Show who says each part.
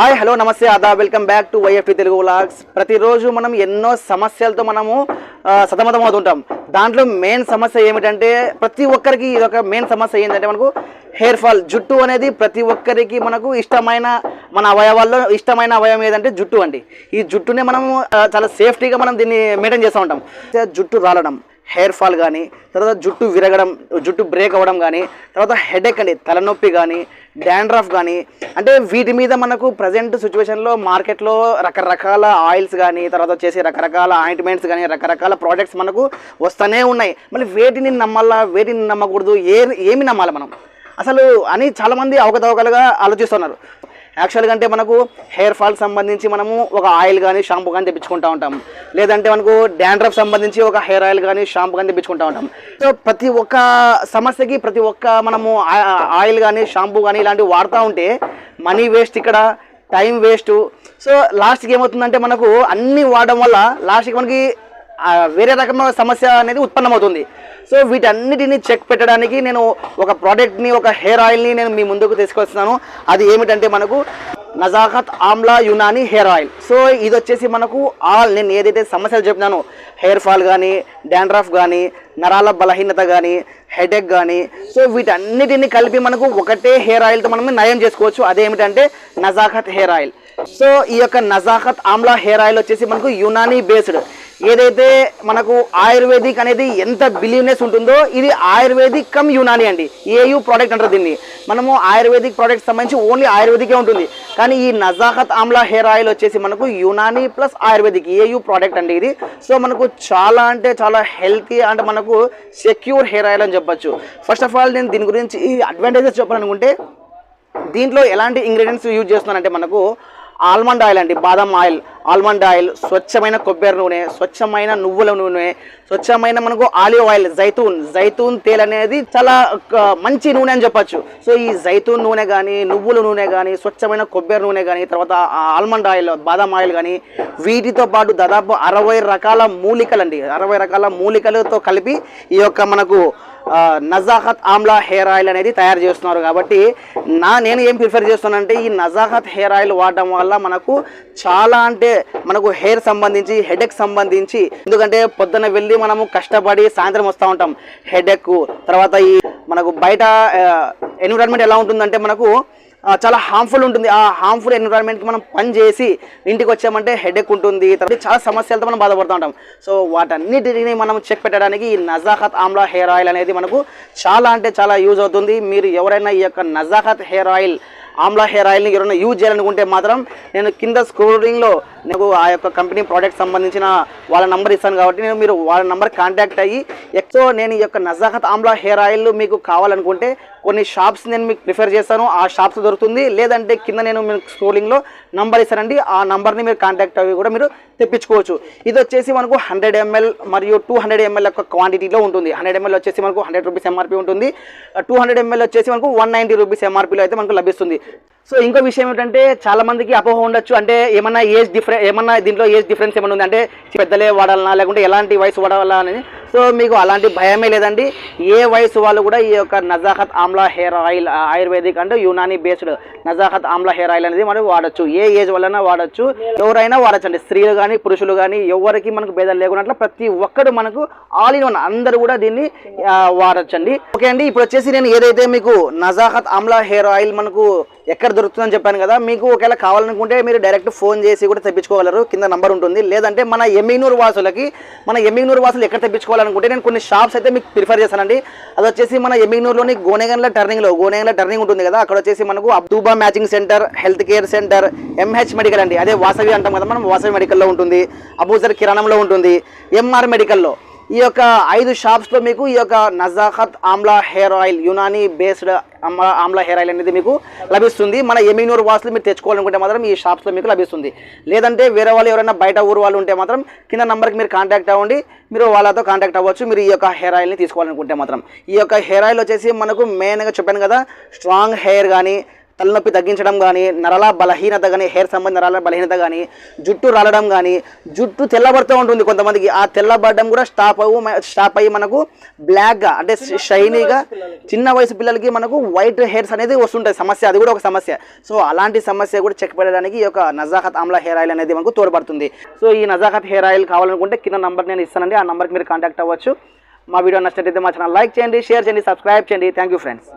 Speaker 1: Hi hello నమస్తే అదా welcome back to YFT Telugu vlogs. ప్రతిరోజు మనం ఎన్నో సమస్యలతో మనము సతమతం అవుతుంటాం. దాంట్లో మెయిన్ సమస్య ఏమిటంటే ప్రతి ఒక్కరికి ఇది ఒక మెయిన్ సమస్య ఏంటంటే మనకు హెయిర్ ఫాల్ జుట్టు అనేది ప్రతి ఒక్కరికి మనకు ఇష్టమైన మన అవయవాల్లో ఇష్టమైన అవయవం ఏదంటే జుట్టు అండి. ఈ జుట్టునే మనము చాలా సేఫ్టీగా మనం దీన్ని మెయింటైన్ చేస్తూ ఉంటాం. జుట్టు రాలడం. హెయిర్ ఫాల్ కానీ తర్వాత జుట్టు విరగడం జుట్టు బ్రేక్ అవ్వడం కానీ తర్వాత హెడేక్ అండి తలనొప్పి కానీ డాండ్రఫ్ కానీ అంటే వీటి మీద మనకు ప్రజెంట్ సిచ్యువేషన్లో మార్కెట్లో రకరకాల ఆయిల్స్ కానీ తర్వాత వచ్చేసి రకరకాల ఆయింట్మెంట్స్ కానీ రకరకాల ప్రోడక్ట్స్ మనకు వస్తూనే ఉన్నాయి. మళ్ళీ వేటిని నమ్మాలా వేటిని నమ్మకూడదు ఏ ఏమి నమ్మాలి మనం? అసలు అని చాలామంది అవకతవకలుగా ఆలోచిస్తున్నారు. యాక్చువల్గా అంటే మనకు హెయిర్ ఫాల్ సంబంధించి మనము ఒక ఆయిల్ కానీ షాంపూ కానీ తెప్పించుకుంటూ ఉంటాం. లేదంటే మనకు డాండ్రఫ్ సంబంధించి ఒక హెయిర్ ఆయిల్ కానీ షాంపూ కానీ తెప్పించుకుంటూ ఉంటాం. సో ప్రతి ఒక్క సమస్యకి ప్రతి ఒక్క మనము ఆ- ఆయిల్ కానీ షాంపూ కానీ ఇలాంటివి వాడుతూ ఉంటే మనీ వేస్ట్ ఇక్కడ టైం వేస్ట్ సో లాస్ట్కి ఏమవుతుందంటే మనకు అన్నీ వాడడం వల్ల లాస్ట్కి మనకి వేరే రకమైన సమస్య అనేది ఉత్పన్నమవుతుంది. సో వీటన్నిటిని చెక్ పెట్టడానికి నేను ఒక ప్రోడక్ట్ని ఒక హెయిర్ ఆయిల్ని నేను మీ ముందుకు తీసుకొస్తున్నాను. అది ఏమిటంటే మనకు Nazakat amla Unani hair oil. So ఇది వచ్చేసి మనకు ఆల్ నేను ఏదైతే సమస్యలు చెప్పినానో హెయిర్ ఫాల్ కానీ డాండ్రఫ్ కానీ నరాల బలహీనత కానీ హెడేక్ కానీ సో వీటన్నిటిని కలిపి మనకు ఒకటే హెయిర్ ఆయిల్తో మనం నయం చేసుకోవచ్చు. అదేమిటంటే నజాకత్ హెయిర్ ఆయిల్. సో ఈ యొక్క నజాకత్ ఆమ్లా హెయిర్ ఆయిల్ వచ్చేసి మనకు యునానీ బేస్డ్. ఏదైతే మనకు ఆయుర్వేదిక్ అనేది ఎంత బిలీవ్నెస్ ఉంటుందో ఇది ఆయుర్వేదిక్ కమ్ యునాని అండి. ఏయు ప్రోడక్ట్ అంటారు దీన్ని. మనము ఆయుర్వేదిక్ ప్రోడక్ట్ సంబంధించి ఓన్లీ ఆయుర్వేదికే ఉంటుంది. కానీ ఈ నజాహత్ ఆమ్లా హెయిర్ ఆయిల్ వచ్చేసి మనకు యునాని ప్లస్ ఆయుర్వేదిక్ ఏయు ప్రోడక్ట్ అండి ఇది. సో మనకు చాలా అంటే చాలా హెల్తీ అండ్ మనకు సెక్యూర్ హెయిర్ ఆయిల్ అని చెప్పొచ్చు. ఫస్ట్ ఆఫ్ ఆల్ నేను దీని గురించి ఈ అడ్వాంటేజెస్ చెప్పాలనుకుంటే దీంట్లో ఎలాంటి ఇంగ్రీడియంట్స్ యూజ్ చేస్తున్నానంటే మనకు ఆల్మండ్ ఆయిల్ అండి బాదం ఆయిల్. ఆల్మండ్ ఆయిల్ స్వచ్ఛమైన కొబ్బరి నూనె స్వచ్ఛమైన నువ్వుల నూనె స్వచ్ఛమైన మనకు ఆలివ్ ఆయిల్ జైతూన్. జైతూన్ తేల్ అనేది చాలా మంచి నూనె అని చెప్పచ్చు. సో ఈ జైతూన్ నూనె కానీ నువ్వుల నూనె కానీ స్వచ్ఛమైన కొబ్బరి నూనె కానీ తర్వాత ఆ ఆల్మండ్ ఆయిల్ బాదం ఆయిల్ కానీ వీటితో పాటు దాదాపు అరవై రకాల మూలికలు అండి అరవై రకాల మూలికలతో కలిపి ఈ యొక్క మనకు నజాహత్ ఆమ్లా హెయిర్ ఆయిల్ అనేది తయారు చేస్తున్నారు కాబట్టి నా నేను ఏం ప్రిఫర్ చేస్తున్నానంటే ఈ నజాహత్ హెయిర్ ఆయిల్ వాడడం వల్ల మనకు చాలా అంటే మనకు హెయిర్ సంబంధించి హెడేక్ సంబంధించి ఎందుకంటే పొద్దున వెళ్ళి మనము కష్టపడి సాయంత్రం వస్తూ ఉంటాం. హెడేక్ తర్వాత ఈ మనకు బయట ఎన్విరాన్మెంట్ ఎలా ఉంటుందంటే మనకు చాలా హార్మ్ఫుల్ ఉంటుంది. ఆ హార్మ్ఫుల్ ఎన్విరాన్మెంట్కి మనం పని చేసి ఇంటికి వచ్చామంటే హెడేక్ ఉంటుంది. తర్వాత చాలా సమస్యలతో మనం బాధపడుతూ ఉంటాం. సో వాటన్నిటిని మనం చెక్ పెట్టడానికి ఈ నజాఖత్ ఆమ్లా హెయిర్ ఆయిల్ అనేది మనకు చాలా అంటే చాలా యూజ్ అవుతుంది. మీరు ఎవరైనా ఈ యొక్క Nazakat hair oil amla hair ఆయిల్ని ఎవరైనా యూజ్ చేయాలనుకుంటే మాత్రం నేను కింద స్క్రోలింగ్లో నాకు ఆ యొక్క కంపెనీ ప్రోడక్ట్ సంబంధించిన వాళ్ళ నంబర్ ఇస్తాను కాబట్టి నేను మీరు వాళ్ళ నంబర్ కాంటాక్ట్ అయ్యి ఎక్కువ నేను ఈ యొక్క నజాఖత్ ఆమ్లా హెయిర్ ఆయిల్ మీకు కావాలనుకుంటే కొన్ని షాప్స్ నేను మీకు ప్రిఫర్ చేస్తాను. ఆ షాప్స్ దొరుకుతుంది. లేదంటే కింద నేను మీకు స్క్రోలింగ్లో నంబర్ ఇస్తానండి. ఆ నంబర్ని మీరు కాంటాక్ట్ అవి కూడా మీరు తెప్పించుకోవచ్చు. ఇది వచ్చేసి మనకు హండ్రెడ్ ఎంఎల్ మరియు టూ హండ్రెడ్ ఎంఎల్ యొక్క క్వాంటిటీలో ఉంటుంది. హండ్రెడ్ ఎంఎల్ వచ్చేసి మనకు హండ్రెడ్ రూపీస్ ఎంఆర్పీ ఉంటుంది. టూ హండ్రెడ్ ఎంఎల్ వచ్చేసి మనకు వన్ నైంటీ రూపీస్ ఎంఆర్పీలో అయితే మనకు లభిస్తుంది. సో ఇంకో విషయం ఏంటంటే చాలా మందికి అపోహ ఉండొచ్చు. అంటే ఏమన్నా ఏజ్ డిఫరెన్స్ ఏమన్నా దీంట్లో ఏజ్ డిఫరెన్స్ ఏమైనా ఉంది? అంటే పెద్దలే వాడాలనా? లేకుంటే ఎలాంటి వయసు వాడాలా అని సో మీకు అలాంటి భయమే లేదండి. ఏ వయసు వాళ్ళు కూడా ఈ యొక్క Nazakat amla hair oil ayurvedic అంటే Unani based Nazakat amla hair oil అనేది మనం వాడచ్చు. ఏ ఏజ్ వలన వాడచ్చు. ఎవరైనా వాడచ్చండి. స్త్రీలు కానీ పురుషులు కానీ ఎవరికి మనకు భేదాలు లేకుండా ప్రతి ఒక్కరు మనకు ఆల్ ఇన్ వన్ అందరూ కూడా దీన్ని వాడచ్చండి. ఓకే అండి ఇప్పుడు వచ్చేసి నేను ఏదైతే మీకు నజాహత్ ఆమ్లా హెయిర్ ఆయిల్ మనకు ఎక్కడ దొరుకుతుందని చెప్పాను కదా మీకు ఒకవేళ కావాలనుకుంటే మీరు డైరెక్ట్ ఫోన్ చేసి కూడా తెప్పించుకోగలరు. కింద నంబర్ ఉంటుంది. లేదంటే మన ఎమ్మిగ్నూరు వాసులకి మన ఎమ్మిగ్నూరు వాసులు ఎక్కడ తెప్పించుకోవాలనుకుంటే నేను కొన్ని షాప్స్ అయితే మీకు ప్రిఫర్ చేస్తానండి. అది వచ్చేసి మన ఎమ్మిగ్నూరులోని గోనెగన్ల టర్నింగ్లో గోనెగన్ల టర్నింగ్ ఉంటుంది కదా అక్కడ వచ్చేసి మనకు అబ్దూబా matching centre health care centre MH medical అండి. అదే వాసవి అంటాం కదా మనం వాసవి మెడికల్లో ఉంటుంది. అబూజర్ కిరాణంలో ఉంటుంది. ఎంఆర్ మెడికల్లో ఈ యొక్క ఐదు షాప్స్లో మీకు ఈ యొక్క Nazakat amla hair oil Unani based amla amla hair oil అనేది మీకు లభిస్తుంది. మన ఎమినూరు వాసులు మీరు తెచ్చుకోవాలనుకుంటే మాత్రం ఈ షాప్స్లో మీకు లభిస్తుంది. లేదంటే వేరే వాళ్ళు ఎవరైనా బయట ఊరు వాళ్ళు ఉంటే మాత్రం కింద నెంబర్కి మీరు కాంటాక్ట్ అవ్వండి. మీరు వాళ్ళతో కాంటాక్ట్ అవ్వచ్చు. మీరు ఈ యొక్క హెయిర్ ఆయిల్ని తీసుకోవాలనుకుంటే మాత్రం. ఈ యొక్క హెయిర్ ఆయిల్ వచ్చేసి మనకు మెయిన్గా చెప్పాను కదా స్ట్రాంగ్ హెయిర్ కానీ తలనొప్పి తగ్గించడం కానీ నరల బలహీనత కానీ హెయిర్ సంబంధించిన నరాల బలహీనత కానీ జుట్టు రాలడం కానీ జుట్టు తెల్లబడుతూ ఉంటుంది కొంతమందికి. ఆ తెల్లబడడం కూడా స్టాప్ అవ్వు స్టాప్ అయ్యి మనకు బ్లాక్గా అంటే షైనీగా చిన్న వయసు పిల్లలకి మనకు వైట్ హెయిర్స్ అనేది వస్తుంటాయి. సమస్య అది కూడా ఒక సమస్య. సో అలాంటి సమస్య కూడా చెక్ పెట్టడానికి ఈ యొక్క నజాకత్ ఆమ్లా హెయిర్ ఆయిల్ అనేది మనకు తోడ్పడుతుంది. సో ఈ నజాకత్ హెయిర్ ఆయిల్ కావాలనుకుంటే కింద నంబర్ నేను ఇస్తానండి. ఆ నంబర్కి మీరు కాంటాక్ట్ అవ్వచ్చు. మా వీడియో నచ్చినట్లయితే మా ఛానల్ లైక్ చేయండి షేర్ చేయండి సబ్స్క్రైబ్ చేయండి. Thank you friends